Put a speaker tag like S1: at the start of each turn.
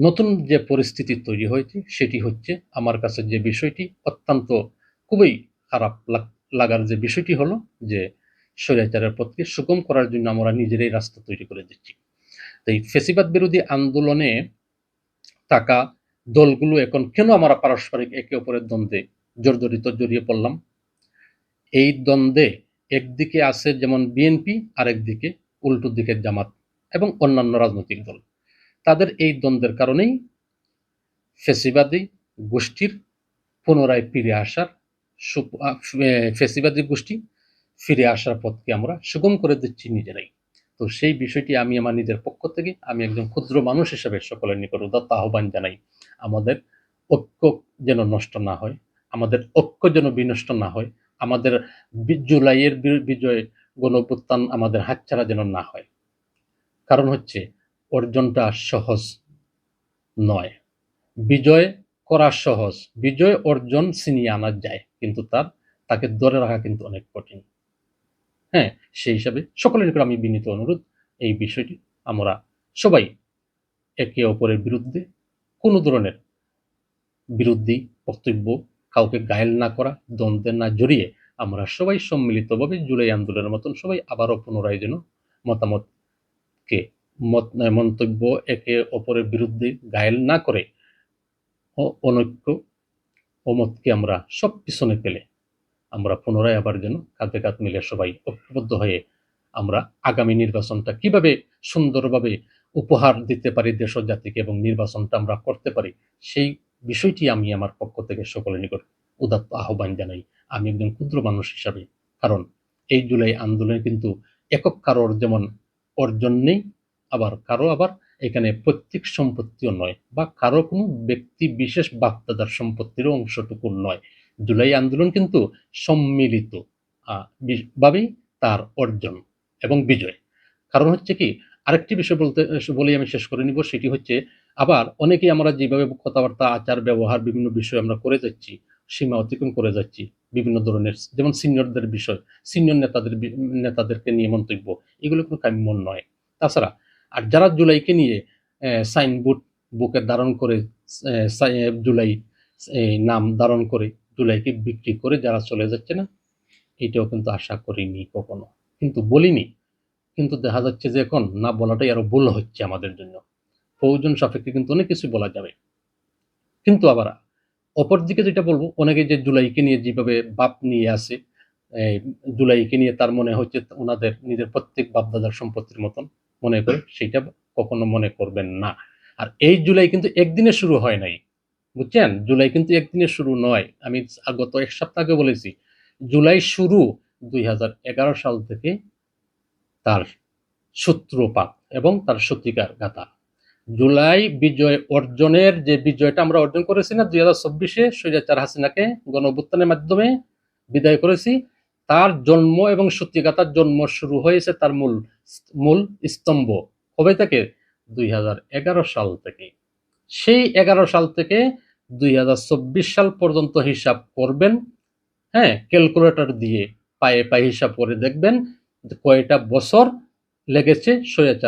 S1: নতুন যে পরিস্থিতি তৈরি হয়েছে, সেটি হচ্ছে আমার কাছে যে বিষয়টি অত্যন্ত খুবই খারাপ লাগ- লাগার যে বিষয়টি হলো যে স্বৈরাচারের পথকে সুগম করার জন্য আমরা নিজেরাই রাস্তা তৈরি করে দিচ্ছি। এই ফেসিবাদ বিরোধী আন্দোলনে থাকা দলগুলো এখন কেন আমরা পারস্পরিক একে অপরের দ্বন্দ্বে জর্জরিত জড়িয়ে পড়লাম? এই দ্বন্দ্বে একদিকে আছে যেমন বিএনপি, আরেকদিকে উল্টো দিকের জামাত এবং অন্যান্য রাজনৈতিক দল। তাদের এই দ্বন্দ্বের কারণেই ফেসিবাদী গোষ্ঠীর পুনরায় ফিরে আসার ফেসিবাদী গোষ্ঠী ফিরে আসার পথকে আমরা সুগম করে দিচ্ছি নিজেরাই। তো সেই বিষয়টি আমি আমার নিজের পক্ষ থেকে আমি একজন ক্ষুদ্র মানুষ হিসেবে সকলের নিকট উদাত্ত আহ্বান জানাই। আমাদের ঐক্য যেন নষ্ট না হয়, আমাদের ঐক্য যেন বিনষ্ট না হয়, আমাদের জুলাইয়ের বিজয় গণপ্রত্যান আমাদের হাতছাড়া যেন না হয়। কারণ হচ্ছে অর্জনটা সহজ নয়। বিজয় করা সহজ। বিজয় অর্জন ছিনিয়ে আনা যায়, কিন্তু তার, তাকে ধরে রাখা কিন্তু অনেক কঠিন। হ্যাঁ সেই হিসাবে সকলের নিকট আমি বিনীত অনুরোধ, এই বিষয়টি আমরা সবাই একে অপরের বিরুদ্ধে কোনো ধরনের বিরোধী বক্তব্য কাউকে গায়েল না করা, দ্বন্দ্বে না জড়িয়ে আমরা সবাই সম্মিলিতভাবে জুলাই আন্দোলনের মতন সবাই আবারও পুনরায় যেন মতামতকে মত মন্তব্য একে অপরের বিরুদ্ধে গায়েল না করে ও- অনৈক্য অমতকে আমরা সব পিছনে ফেলে। আমরা পুনরায় আবার যেন কাঁধে কাঁধ মিলে সবাই ঐক্যবদ্ধ হয়ে আমরা আগামী নির্বাচনটা কীভাবে সুন্দরভাবে উপহার দিতে পারি দেশ জাতিকে এবং নির্বাচনটা আমরা করতে পারি, সেই বিষয়টি আমি আমার পক্ষ থেকে সকলের নিকট উদাত্ত আহ্বান জানাই। আমি একজন ক্ষুদ্র মানুষ হিসাবে, কারণ এই জুলাই আন্দোলনে কিন্তু একক কারোর যেমন অর্জন নেই আবার কারও আবার এখানে প্রত্যেক সম্পত্তিও নয় বা কারও কোনো ব্যক্তি বিশেষ বাপদাদার সম্পত্তিরও অংশটুকু নয়। জুলাই আন্দোলন কিন্তু সম্মিলিত ভাবেই তার অর্জন এবং বিজয়। কারণ হচ্ছে কি, আরেকটি বিষয় বলতে, বলেই আমি শেষ করে নিব, সেটি হচ্ছে আবার অনেকেই আমরা যেভাবে কথাবার্তা, আচার, ব্যবহার বিভিন্ন বিষয় আমরা করে যাচ্ছি, সীমা অতিক্রম করে যাচ্ছি বিভিন্ন ধরনের, যেমন সিনিয়রদের বিষয়, সিনিয়র নেতাদের নেতাদেরকে নিয়ে মন্তব্য, এগুলো কোনো কাম্য নয়। তাছাড়া আর যারা জুলাইকে নিয়ে সাইনবোর্ড বুকে ধারণ করে জুলাই নাম ধারণ করে জুলাইকে বিক্রি করে যারা চলে যাচ্ছে না, এটাও কিন্তু আশা করিনি কখনো। কিন্তু বলিনি। কিন্তু দেখা যাচ্ছে যে এখন না বলাটাই আরও ভুল হচ্ছে আমাদের জন্য। প্রয়োজন সাপেক্ষে কিন্তু অনেক কিছু বলা যাবে। কিন্তু আবার অপরদিকে যেটা বলব, অনেকে যে জুলাইকে নিয়ে যেভাবে বাপ নিয়ে আসে জুলাইকে নিয়ে তার মনে হচ্ছে ওনাদের নিজের প্রত্যেক বাপদাদার সম্পত্তির মতন। মনে করে, সেটা কখনো মনে করবেন না। আর এই জুলাই কিন্তু একদিনে শুরু হয় নাই, বুঝছেন? জুলাই কিন্তু একদিনে শুরু নয়। আমি গত এক সপ্তাহ আগে বলেছি, জুলাই শুরু দুই হাজার এগারো সাল থেকে তার সূত্রপাত এবং তার সত্যিকার গাথা জুলাই বিজয় অর্জনের যে বিজয়টা আমরা অর্জন করেছি না, দুই হাজার চব্বিশে সৈরাচার হাসিনাকে গণ মাধ্যমে বিদায় করেছি তার জন্ম এবং সত্যিকাতার জন্ম শুরু হয়েছে তার মূল মূল স্তম্ভ কবে থেকে? দুই হাজার এগারো সাল থেকে। সেই এগারো সাল থেকে দুই হাজার চব্বিশ সাল পর্যন্ত হিসাব করবেন হ্যাঁ ক্যালকুলেটর দিয়ে পায়ে পায়ে হিসাব করে দেখবেন কয়টা বছর লেগেছে স্বৈরাচার